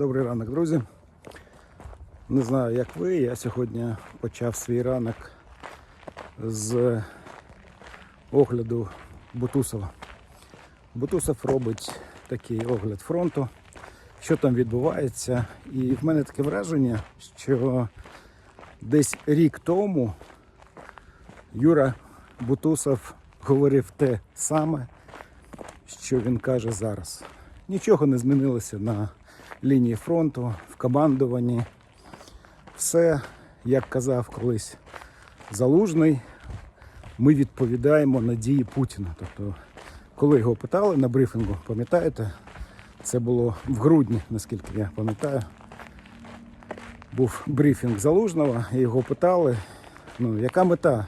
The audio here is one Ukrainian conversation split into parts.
Добрий ранок, друзі. Не знаю, як ви. Я сьогодні почав свій ранок з огляду Бутусова. Бутусов робить такий огляд фронту, що там відбувається. І в мене таке враження, що десь рік тому Юра Бутусов говорив те саме, що він каже зараз. Нічого не змінилося на лінії фронту, в командуванні. Все, як казав колись Залужний, ми відповідаємо на дії Путіна. Тобто, коли його питали на брифінгу, пам'ятаєте, це було в грудні, наскільки я пам'ятаю. Був брифінг Залужного, і його питали, ну, яка мета,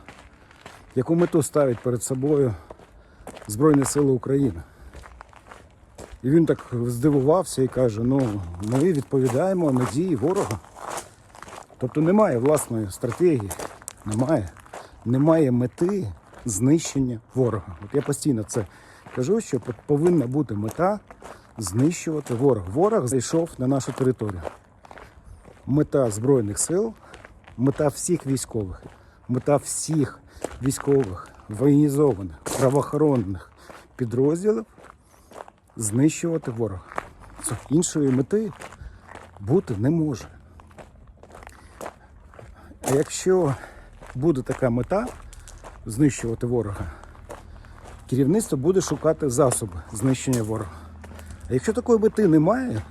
яку мету ставить перед собою Збройні Сили України. І він так здивувався і каже: ну, ми відповідаємо на дії ворога. Тобто немає власної стратегії, немає, немає мети знищення ворога. От я постійно це кажу, що повинна бути мета знищувати ворога. Ворог зайшов на нашу територію. Мета Збройних сил, мета всіх військових, мета всіх військових, воєнізованих, правоохоронних підрозділів знищувати ворога. Це іншої мети бути не може. А якщо буде така мета знищувати ворога, керівництво буде шукати засоби знищення ворога. А якщо такої мети немає,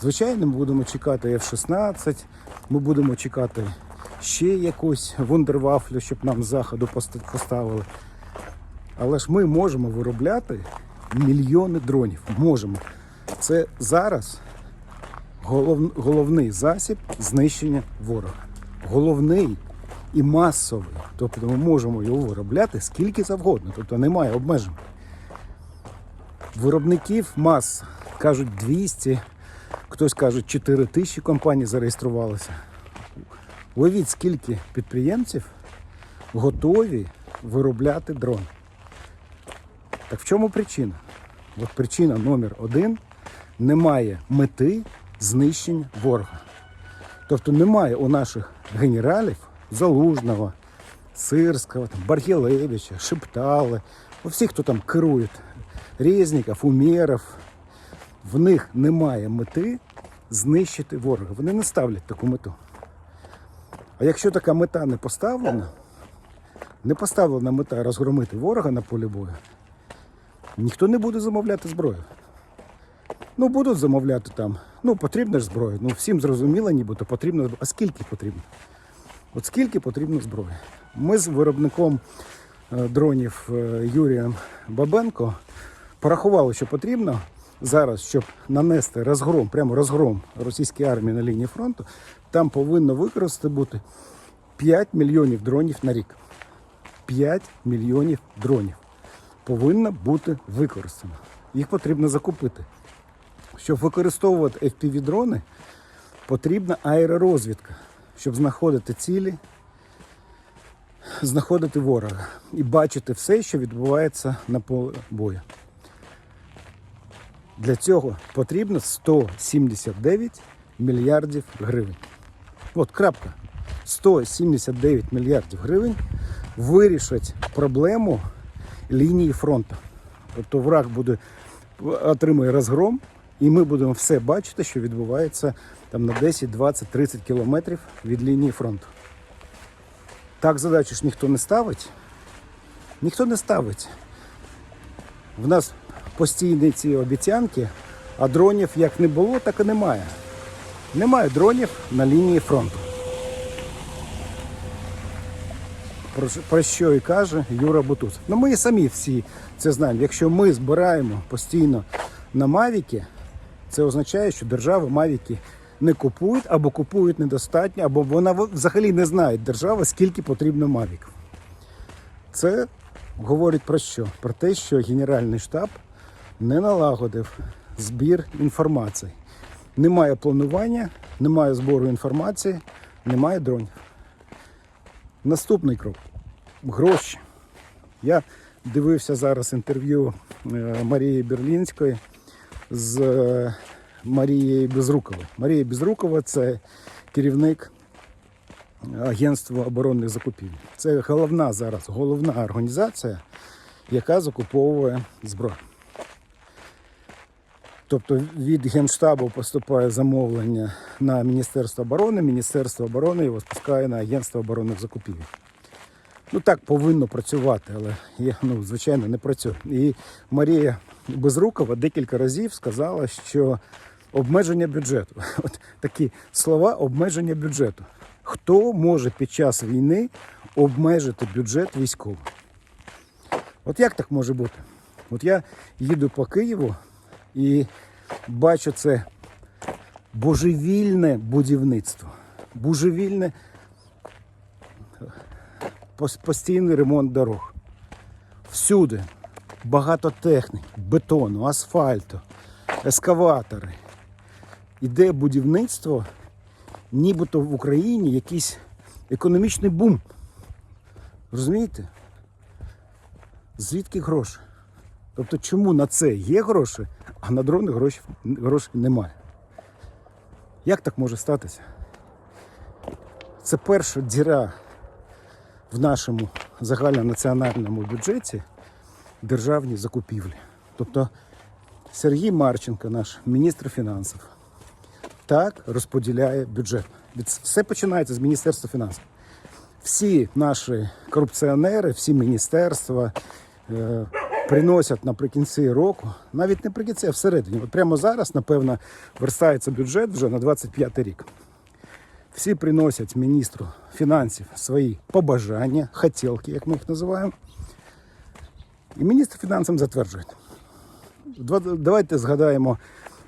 звичайно, ми будемо чекати F-16, ми будемо чекати ще якусь вундервафлю, щоб нам заходу поставили. Але ж ми можемо виробляти мільйони дронів. Можемо. Це зараз голов, головний засіб знищення ворога. Головний і масовий. Тобто ми можемо його виробляти скільки завгодно. Тобто немає обмежень. Виробників мас кажуть 200, хтось каже 4 тисячі компаній зареєструвалося. Уявіть, скільки підприємців готові виробляти дрон. Так в чому причина? От причина номер один немає мети знищення ворога. Тобто немає у наших генералів Залужного, Сирського, Баргілевича, Шептали, у всіх, хто там керує, Резніков, Умєров, в них немає мети знищити ворога. Вони не ставлять таку мету. А якщо така мета не поставлена, не поставлена мета розгромити ворога на полі бою, ніхто не буде замовляти зброю. Ну, будуть замовляти там. Ну, потрібна ж зброя. Ну, всім зрозуміло, нібито потрібно. А скільки потрібно? От скільки потрібно зброї? Ми з виробником е, дронів е, Юрієм Бабенко порахували, що потрібно зараз, щоб нанести розгром, прямо розгром російської армії на лінії фронту, там повинно використати бути 5 мільйонів дронів на рік. 5 мільйонів дронів повинно бути використано. Їх потрібно закупити. Щоб використовувати FPV-дрони, потрібна аеророзвідка, щоб знаходити цілі, знаходити ворога і бачити все, що відбувається на полі бою. Для цього потрібно 179 мільярдів гривень. От крапка. 179 мільярдів гривень вирішать проблему лінії фронту. Тобто враг буде отримує розгром, і ми будемо все бачити, що відбувається там на 10, 20, 30 кілометрів від лінії фронту. Так задачу ж ніхто не ставить. Ніхто не ставить. В нас постійні ці обіцянки, а дронів як не було, так і немає. Немає дронів на лінії фронту. Про, що- і каже Юра Бутусов. Ну ми і самі всі це знаємо. Якщо ми збираємо постійно на Мавіки, це означає, що держави Мавіки не купують або купують недостатньо, або вона взагалі не знає держава, скільки потрібно Мавіків. Це говорить про що? Про те, що Генеральний штаб не налагодив збір інформації. Немає планування, немає збору інформації, немає дронів. Наступний крок гроші. Я дивився зараз інтерв'ю е, Марії Берлінської з е, Марією Безруковою. Марія Безрукова це керівник Агентства оборонних закупівель. Це головна зараз, головна організація, яка закуповує зброю. Тобто від Генштабу поступає замовлення на Міністерство оборони, Міністерство оборони його спускає на Агентство оборонних закупівель. Ну так повинно працювати, але я, ну, звичайно не працює. І Марія Безрукова декілька разів сказала, що обмеження бюджету. От такі слова обмеження бюджету. Хто може під час війни обмежити бюджет військовий? От як так може бути? От я їду по Києву і бачу це божевільне будівництво, божевільне постійний ремонт дорог. Всюди багато техніки, бетону, асфальту, ескаватори. Іде будівництво, нібито в Україні якийсь економічний бум. Розумієте? Звідки гроші? Тобто, чому на це є гроші, а на дрони грошей, грошей немає? Як так може статися? Це перша діра в нашому загальнонаціональному бюджеті державні закупівлі. Тобто Сергій Марченко, наш міністр фінансів, так розподіляє бюджет. Все починається з Міністерства фінансів. Всі наші корупціонери, всі міністерства е, приносять наприкінці року, навіть не наприкінці, а всередині. От прямо зараз, напевно, верстається бюджет вже на 25 рік. Всі приносять міністру фінансів свої побажання, хотілки, як ми їх називаємо. І міністр фінансів затверджує. Давайте згадаємо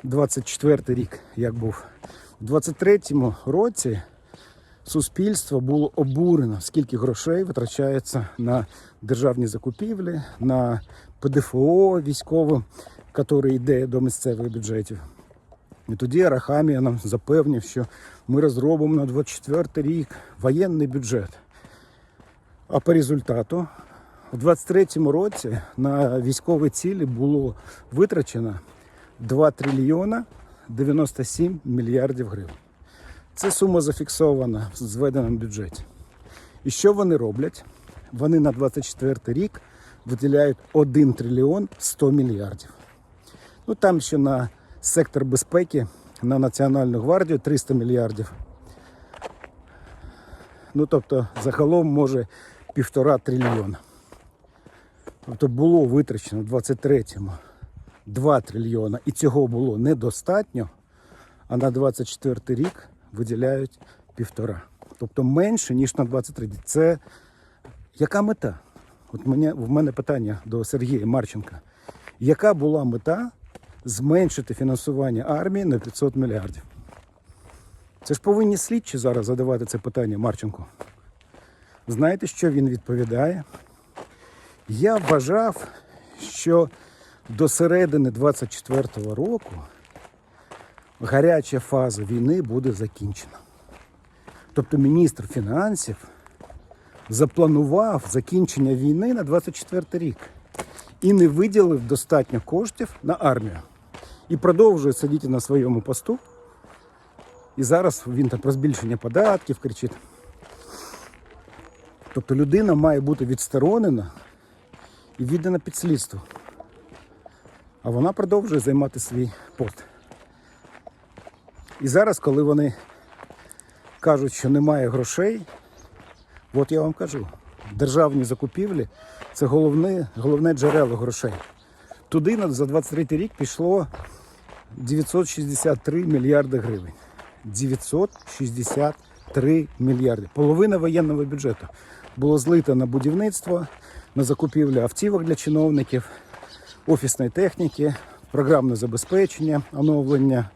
24 рік, як був. У 23-му році суспільство було обурено, скільки грошей витрачається на державні закупівлі, на ПДФО військове, який йде до місцевих бюджетів. І тоді Арахамія нам запевнив, що ми розробимо на 24 рік воєнний бюджет. А по результату у 23-му році на військові цілі було витрачено 2 трильйона 97 мільярдів гривень. Це сума зафіксована в зведеному бюджеті. І що вони роблять? Вони на 24 рік виділяють 1 трильйон 100 мільярдів. Ну там ще на сектор безпеки, на Національну гвардію 300 мільярдів. Ну тобто загалом може півтора трильйона. Тобто було витрачено в 23-му 2 трильйона, і цього було недостатньо, а на 24 рік виділяють півтора. Тобто менше, ніж на 23. Це яка мета? От мене, в мене питання до Сергія Марченка. Яка була мета зменшити фінансування армії на 500 мільярдів? Це ж повинні слідчі зараз задавати це питання Марченку. Знаєте, що він відповідає? Я вважав, що до середини 24-го року гаряча фаза війни буде закінчена. Тобто міністр фінансів запланував закінчення війни на 24 рік і не виділив достатньо коштів на армію. І продовжує сидіти на своєму посту. І зараз він там про збільшення податків кричить. Тобто людина має бути відсторонена і віддана під слідство. А вона продовжує займати свій пост. І зараз, коли вони кажуть, що немає грошей, от я вам кажу, державні закупівлі це головне, головне джерело грошей. Туди за 23 рік пішло 963 мільярди гривень. 963 мільярди. Половина воєнного бюджету було злито на будівництво, на закупівлю автівок для чиновників, офісної техніки, програмне забезпечення, оновлення.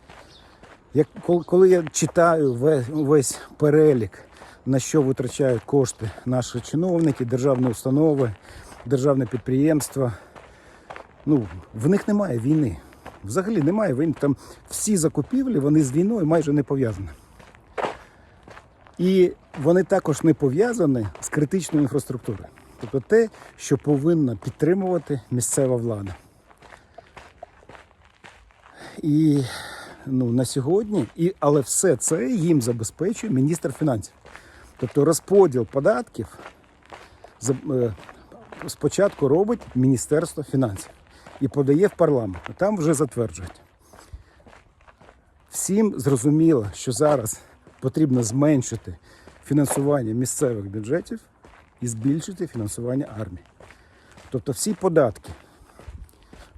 Як, коли я читаю весь, весь перелік, на що витрачають кошти наші чиновники, державні установи, державне підприємства, ну, в них немає війни. Взагалі немає війни. Там всі закупівлі вони з війною майже не пов'язані. І вони також не пов'язані з критичною інфраструктурою. Тобто те, що повинна підтримувати місцева влада. І ну, на сьогодні, і, але все це їм забезпечує міністр фінансів. Тобто розподіл податків е, спочатку робить Міністерство фінансів і подає в парламент, а там вже затверджують. Всім зрозуміло, що зараз потрібно зменшити фінансування місцевих бюджетів і збільшити фінансування армії. Тобто всі податки,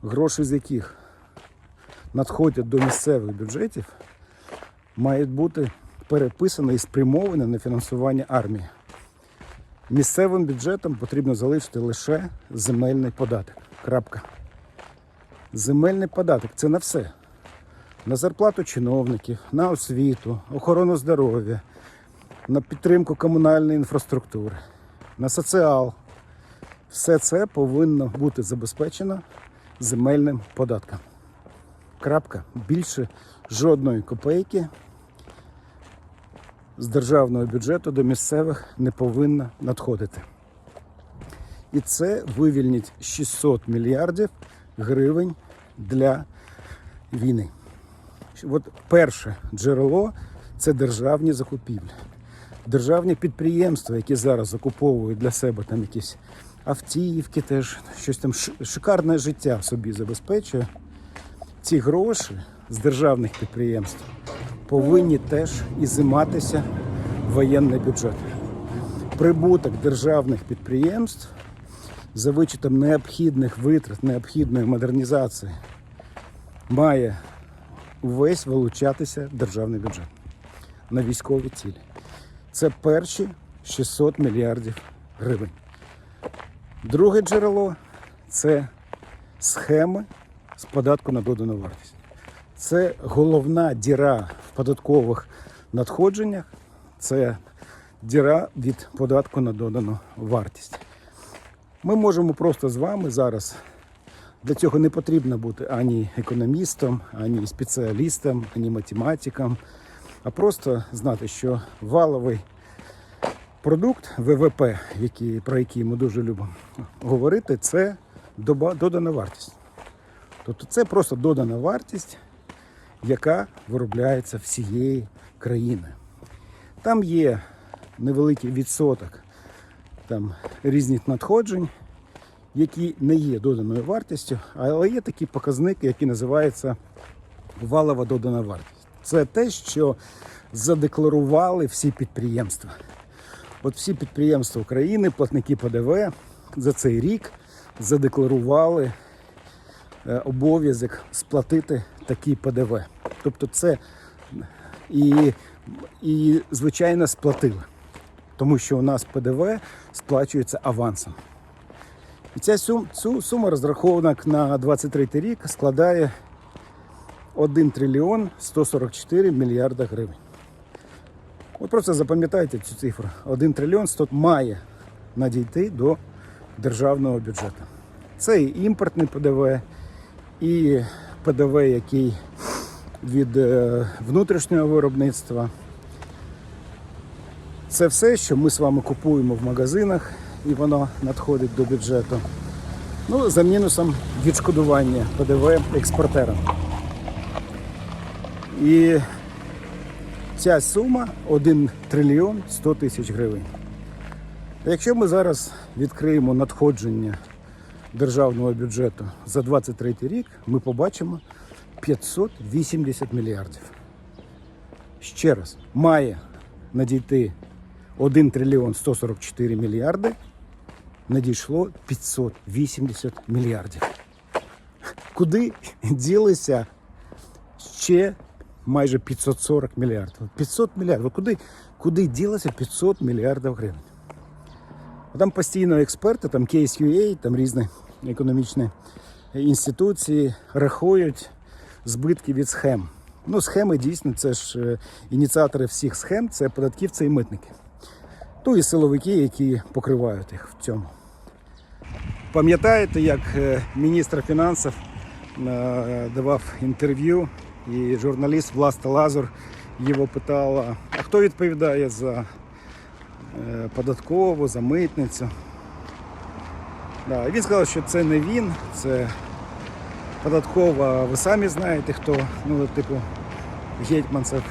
гроші з яких надходять до місцевих бюджетів, мають бути переписані і спрямовані на фінансування армії. Місцевим бюджетам потрібно залишити лише земельний податок. Крапка. Земельний податок це на все. На зарплату чиновників, на освіту, охорону здоров'я, на підтримку комунальної інфраструктури, на соціал. Все це повинно бути забезпечено земельним податком. Крапка. Більше жодної копейки з державного бюджету до місцевих не повинна надходити. І це вивільнить 600 мільярдів гривень для війни. От перше джерело це державні закупівлі. Державні підприємства, які зараз закуповують для себе там якісь автівки, теж щось там шикарне життя собі забезпечує. Ці гроші з державних підприємств повинні теж ізиматися воєнний бюджет. Прибуток державних підприємств за вичетом необхідних витрат, необхідної модернізації має увесь вилучатися державний бюджет на військові цілі. Це перші 600 мільярдів гривень. Друге джерело це схеми з податку на додану вартість. Це головна діра в податкових надходженнях. Це діра від податку на додану вартість. Ми можемо просто з вами зараз. Для цього не потрібно бути ані економістом, ані спеціалістом, ані математиком, а просто знати, що валовий продукт ВВП, який, про який ми дуже любимо говорити, це додана вартість. Тобто це просто додана вартість, яка виробляється всієї країни. Там є невеликий відсоток там, різних надходжень, які не є доданою вартістю, але є такий показник, який називається валова додана вартість. Це те, що задекларували всі підприємства. От всі підприємства України, платники ПДВ за цей рік задекларували обов'язок сплатити такий ПДВ. Тобто це і, і звичайно сплатили, тому що у нас ПДВ сплачується авансом. І ця сум, цю сума розрахована на 23 рік складає 1 трильйон 144 мільярда гривень. От просто запам'ятайте цю цифру. 1 трильйон 100 має надійти до державного бюджету. Це і імпортний ПДВ, і ПДВ, який від е, внутрішнього виробництва. Це все, що ми з вами купуємо в магазинах, і воно надходить до бюджету. Ну, за мінусом відшкодування ПДВ експортерам. І ця сума 1 трильйон 100 тисяч гривень. Якщо ми зараз відкриємо надходження державного бюджету за 23 рік, ми побачимо 580 мільярдів. Ще раз, має надійти 1 трильйон 144 мільярди, надійшло 580 мільярдів. Куди ділися ще майже 540 мільярдів? 500 мільярдів. Куди, куди ділося 500 мільярдів гривень? Там постійно експерти, там KSUA, там різні економічні інституції рахують збитки від схем. Ну, схеми дійсно це ж е, ініціатори всіх схем, це податківці і митники. Ну і силовики, які покривають їх в цьому. Пам'ятаєте, як е, міністр фінансів е, давав інтерв'ю, і журналіст Власта Лазур його питала, а хто відповідає за податкову, за митницю? Да, він сказав, що це не він, це податкова, ви самі знаєте хто. Ну, типу, гетьманцев,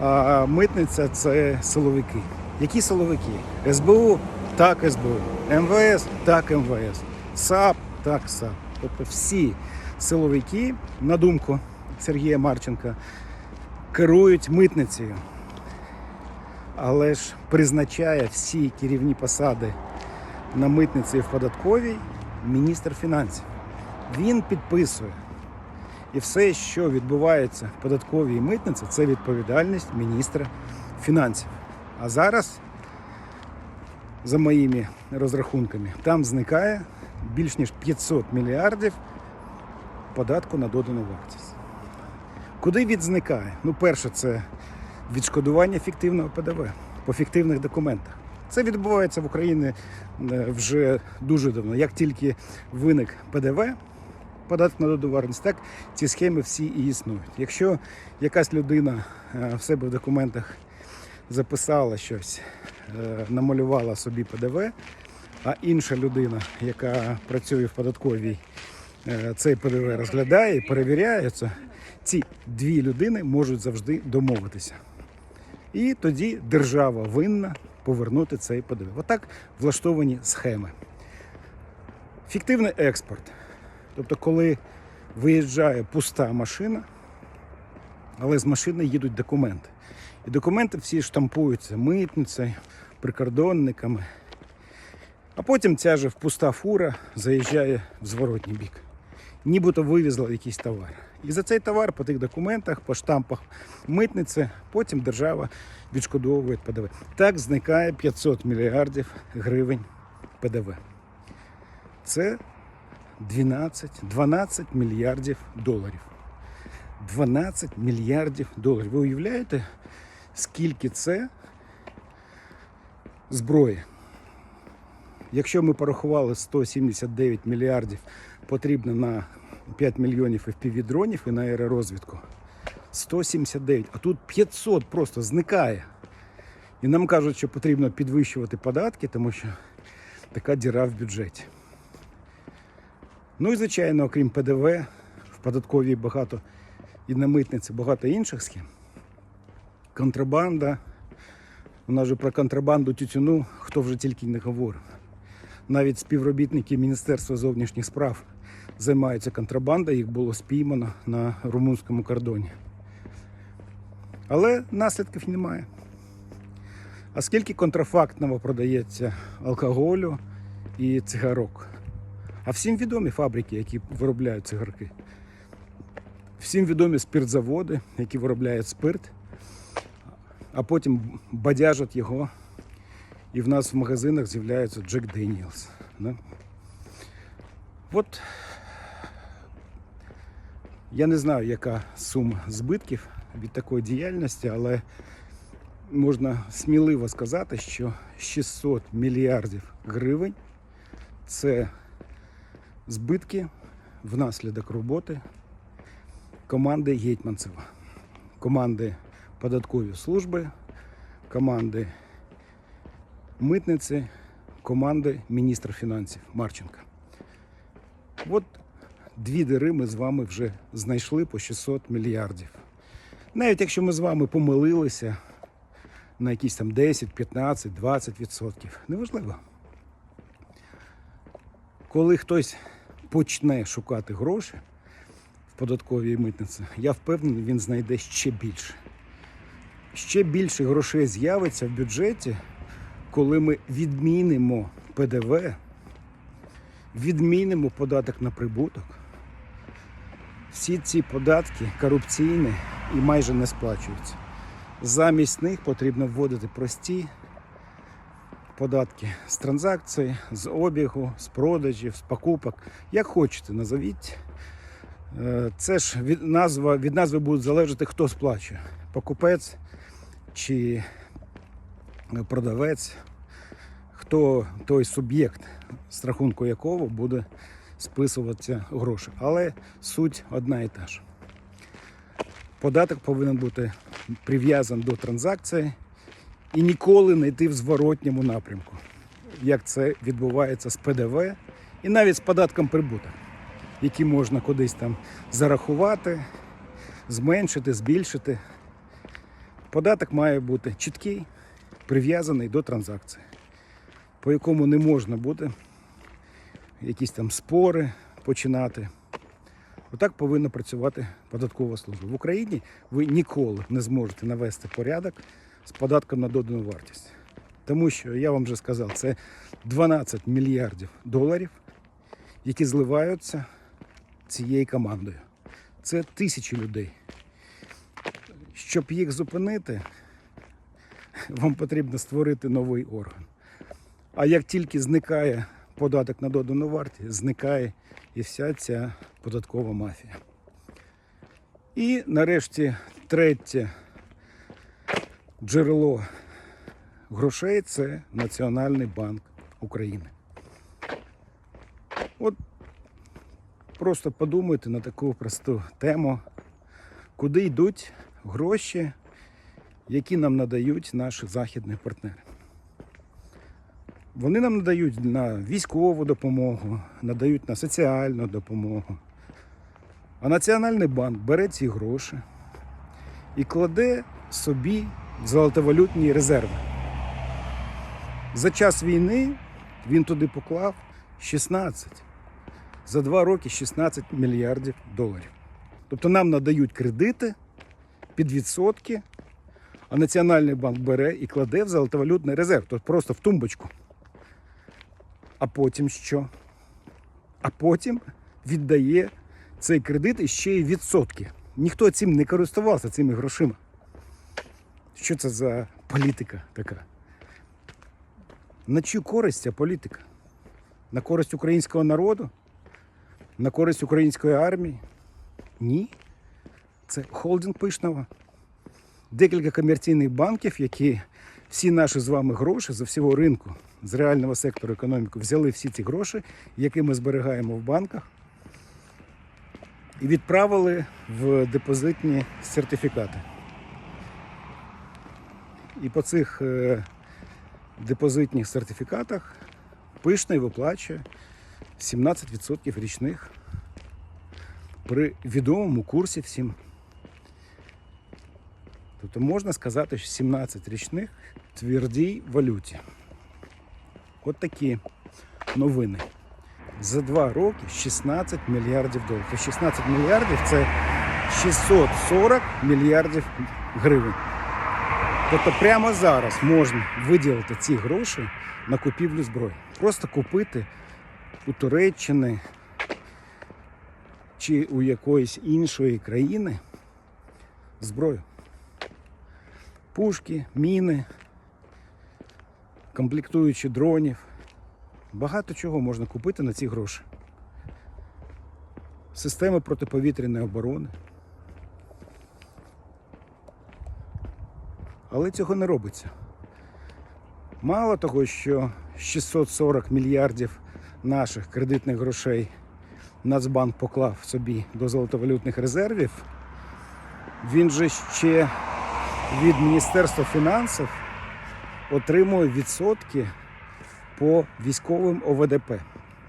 а митниця це силовики. Які силовики? СБУ так СБУ, МВС так МВС, САП так САП. Тобто всі силовики, на думку Сергія Марченка, керують митницею. Але ж призначає всі керівні посади на митниці і в податковій міністр фінансів. Він підписує. І все, що відбувається в податковій митниці, це відповідальність міністра фінансів. А зараз, за моїми розрахунками, там зникає більш ніж 500 мільярдів податку на додану вартість. Куди він зникає? Ну, перше, це відшкодування фіктивного ПДВ по фіктивних документах. Це відбувається в Україні е, вже дуже давно. Як тільки виник ПДВ, податок на додану вартість, так ці схеми всі і існують. Якщо якась людина е, в себе в документах записала щось, е, намалювала собі ПДВ, а інша людина, яка працює в податковій, цей ПДВ розглядає перевіряє це, ці дві людини можуть завжди домовитися. І тоді держава винна повернути цей ПДВ. Отак влаштовані схеми. Фіктивний експорт. Тобто, коли виїжджає пуста машина, але з машини їдуть документи. І документи всі штампуються митницею, прикордонниками. А потім ця же пуста фура заїжджає в зворотній бік. Нібито вивезла якийсь товар. І за цей товар по тих документах, по штампах митниці, потім держава відшкодовує ПДВ. Так зникає 500 мільярдів гривень ПДВ. Це 12, 12 мільярдів доларів. 12 мільярдів доларів. Ви уявляєте, скільки це зброї? Якщо ми порахували 179 мільярдів потрібно на 5 мільйонів FPV-дронів і на аеророзвідку. 179, а тут 500 просто зникає. І нам кажуть, що потрібно підвищувати податки, тому що така діра в бюджеті. Ну і звичайно, окрім ПДВ, в податковій багато і на митниці багато інших схем. Контрабанда. У нас же про контрабанду тютюну хто вже тільки не говорив. Навіть співробітники Міністерства зовнішніх справ займаються контрабандою, їх було спіймано на румунському кордоні. Але наслідків немає. А скільки контрафактного продається алкоголю і цигарок? А всім відомі фабрики, які виробляють цигарки. Всім відомі спиртзаводи, які виробляють спирт, а потім бадяжать його. І в нас в магазинах з'являється Джек Деніелс. От я не знаю, яка сума збитків від такої діяльності, але можна сміливо сказати, що 600 мільярдів гривень це збитки внаслідок роботи команди Гетьманцева, команди податкової служби, команди митниці, команди міністра фінансів Марченка. От дві дири ми з вами вже знайшли по 600 мільярдів. Навіть якщо ми з вами помилилися на якісь там 10, 15, 20 відсотків, неважливо. Коли хтось почне шукати гроші в податковій митниці, я впевнений, він знайде ще більше. Ще більше грошей з'явиться в бюджеті, коли ми відмінимо ПДВ, відмінимо податок на прибуток. Всі ці податки корупційні і майже не сплачуються. Замість них потрібно вводити прості податки з транзакцій, з обігу, з продажів, з покупок. Як хочете, назовіть. Е, Це ж від назва, від назви буде залежати, хто сплачує. Покупець чи продавець, хто той суб'єкт, з рахунку якого буде списуватися гроші. Але суть одна і та ж. Податок повинен бути прив'язаний до транзакції і ніколи не йти в зворотньому напрямку, як це відбувається з ПДВ і навіть з податком прибуток, який можна кудись там зарахувати, зменшити, збільшити. Податок має бути чіткий, прив'язаний до транзакції, по якому не можна буде якісь там спори починати. Отак повинна працювати податкова служба. В Україні ви ніколи не зможете навести порядок з податком на додану вартість. Тому що, я вам вже сказав, це 12 мільярдів доларів, які зливаються цією командою. Це тисячі людей. Щоб їх зупинити, вам потрібно створити новий орган. А як тільки зникає податок на додану вартість, зникає і вся ця податкова мафія. І нарешті третє джерело грошей це Національний банк України. От просто подумайте на таку просту тему, куди йдуть гроші, які нам надають наші західні партнери. Вони нам надають на військову допомогу, надають на соціальну допомогу. А Національний банк бере ці гроші і кладе собі золотовалютні резерви. За час війни він туди поклав 16. За два роки 16 мільярдів доларів. Тобто нам надають кредити під відсотки, а Національний банк бере і кладе в золотовалютний резерв, тобто просто в тумбочку. А потім що? А потім віддає цей кредит і ще й відсотки. Ніхто цим не користувався цими грошима. Що це за політика така? На чию користь ця політика? На користь українського народу? На користь української армії? Ні. Це холдинг пишного. Декілька комерційних банків, які всі наші з вами гроші з всього ринку, з реального сектору економіки, взяли всі ці гроші, які ми зберігаємо в банках, і відправили в депозитні сертифікати. І по цих е, депозитних сертифікатах пишний виплачує 17% річних при відомому курсі всім. Тобто можна сказати, що 17 річних в твердій валюті. От такі новини. За два роки 16 мільярдів доларів. Тобто 16 мільярдів це 640 мільярдів гривень. Тобто прямо зараз можна виділити ці гроші на купівлю зброї. Просто купити у Туреччини чи у якоїсь іншої країни зброю. Пушки, міни, комплектуючі дронів. Багато чого можна купити на ці гроші. Системи протиповітряної оборони. Але цього не робиться. Мало того, що 640 мільярдів наших кредитних грошей Нацбанк поклав собі до золотовалютних резервів, він же ще від Міністерства фінансів отримує відсотки по військовим ОВДП,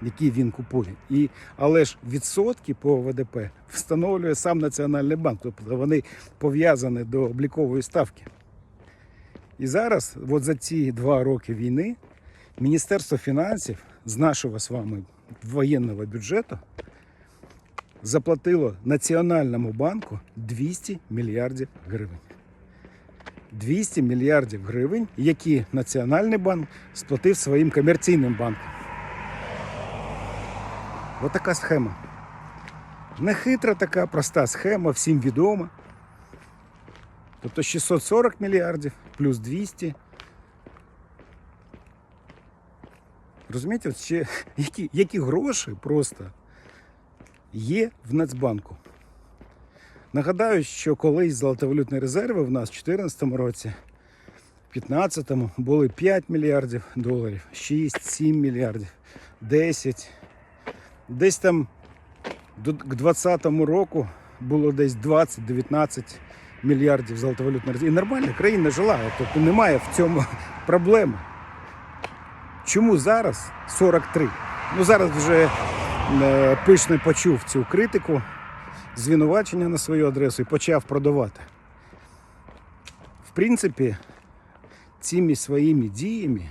які він купує. І, але ж відсотки по ОВДП встановлює сам Національний банк, тобто вони пов'язані до облікової ставки. І зараз, от за ці два роки війни, Міністерство фінансів з нашого з вами воєнного бюджету заплатило Національному банку 200 мільярдів гривень. 200 мільярдів гривень, які Національний банк сплатив своїм комерційним банкам. Ось така схема. Нехитра така проста схема, всім відома. Тобто 640 мільярдів плюс 200. Розумієте, які, які гроші просто є в Нацбанку. Нагадаю, що колись золотовалютні резерви в нас в 2014 році, в 2015 були 5 мільярдів доларів, 6, 7 мільярдів, 10. Десь там до- к 2020 року було десь 20-19 мільярдів золотовалютних резервів. І нормально, країна жила, тобто немає в цьому проблеми. Чому зараз 43? Ну зараз вже е, пишний почув цю критику звинувачення на свою адресу і почав продавати. В принципі, цими своїми діями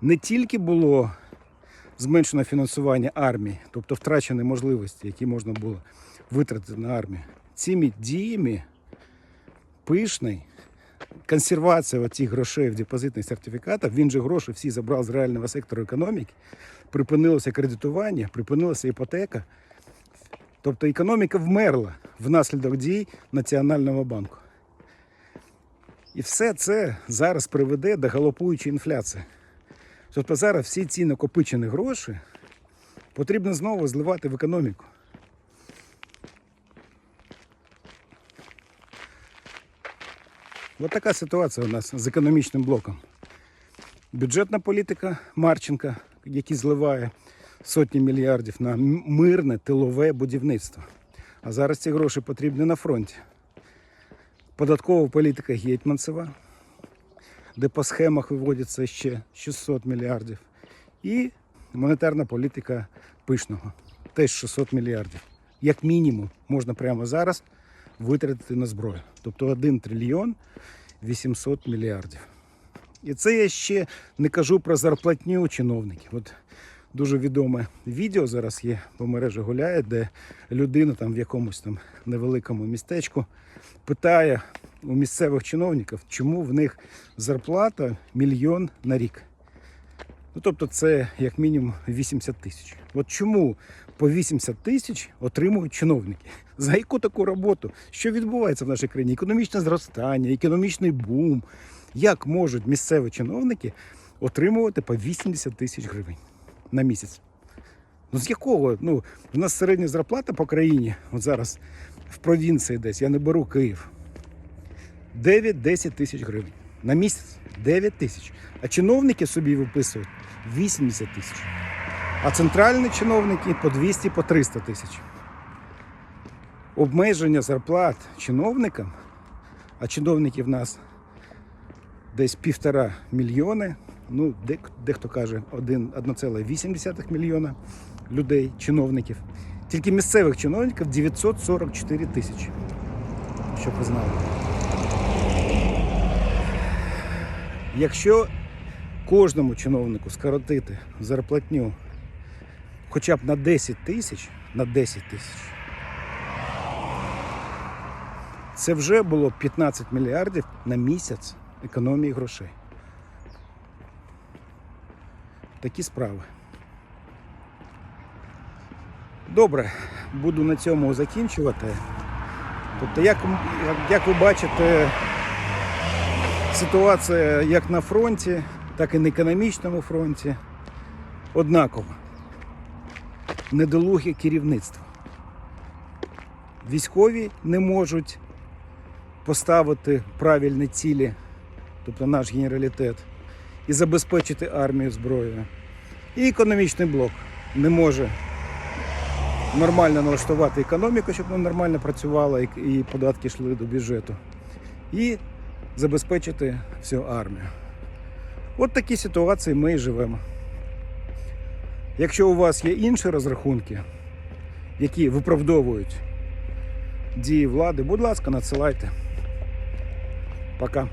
не тільки було зменшено фінансування армії, тобто втрачені можливості, які можна було витратити на армію. Цими діями пишний консервація цих грошей в депозитних сертифікатах, він же гроші всі забрав з реального сектору економіки, припинилося кредитування, припинилася іпотека. Тобто економіка вмерла внаслідок дій Національного банку. І все це зараз приведе до галопуючої інфляції. Тобто зараз всі ці накопичені гроші потрібно знову зливати в економіку. Ось така ситуація у нас з економічним блоком. Бюджетна політика Марченка, який зливає сотні мільярдів на мирне тилове будівництво. А зараз ці гроші потрібні на фронті. Податкова політика Гетьманцева, де по схемах виводиться ще 600 мільярдів. І монетарна політика пишного, теж 600 мільярдів. Як мінімум, можна прямо зараз витратити на зброю. Тобто 1 трильйон 800 мільярдів. І це я ще не кажу про зарплатню чиновників. От дуже відоме відео зараз є по мережі гуляє, де людина там в якомусь там невеликому містечку питає у місцевих чиновників, чому в них зарплата мільйон на рік. Ну, тобто це як мінімум 80 тисяч. От чому по 80 тисяч отримують чиновники? За яку таку роботу? Що відбувається в нашій країні? Економічне зростання, економічний бум. Як можуть місцеві чиновники отримувати по 80 тисяч гривень на місяць? Ну з якого? Ну, у нас середня зарплата по країні, от зараз в провінції десь, я не беру Київ. 9-10 тисяч гривень. На місяць 9 тисяч. А чиновники собі виписують 80 тисяч. А центральні чиновники по 200 по 300 тисяч. Обмеження зарплат чиновникам, а чиновників в нас десь півтора мільйони. Ну, дехто каже, 1,8 мільйона людей, чиновників. Тільки місцевих чиновників 944 тисячі. Щоб ви знали. Якщо кожному чиновнику скоротити зарплатню хоча б на 10 тисяч, на 10 тисяч, це вже було 15 мільярдів на місяць економії грошей. Такі справи. Добре, буду на цьому закінчувати. Тобто, як, як, ви бачите, ситуація як на фронті, так і на економічному фронті однакова. Недолуге керівництво. Військові не можуть поставити правильні цілі, тобто наш генералітет, і забезпечити армію зброєю. І економічний блок не може нормально налаштувати економіку, щоб вона нормально працювала і- податки йшли до бюджету. І забезпечити всю армію. От такі ситуації ми і живемо. Якщо у вас є інші розрахунки, які виправдовують дії влади, будь ласка, надсилайте. Пока.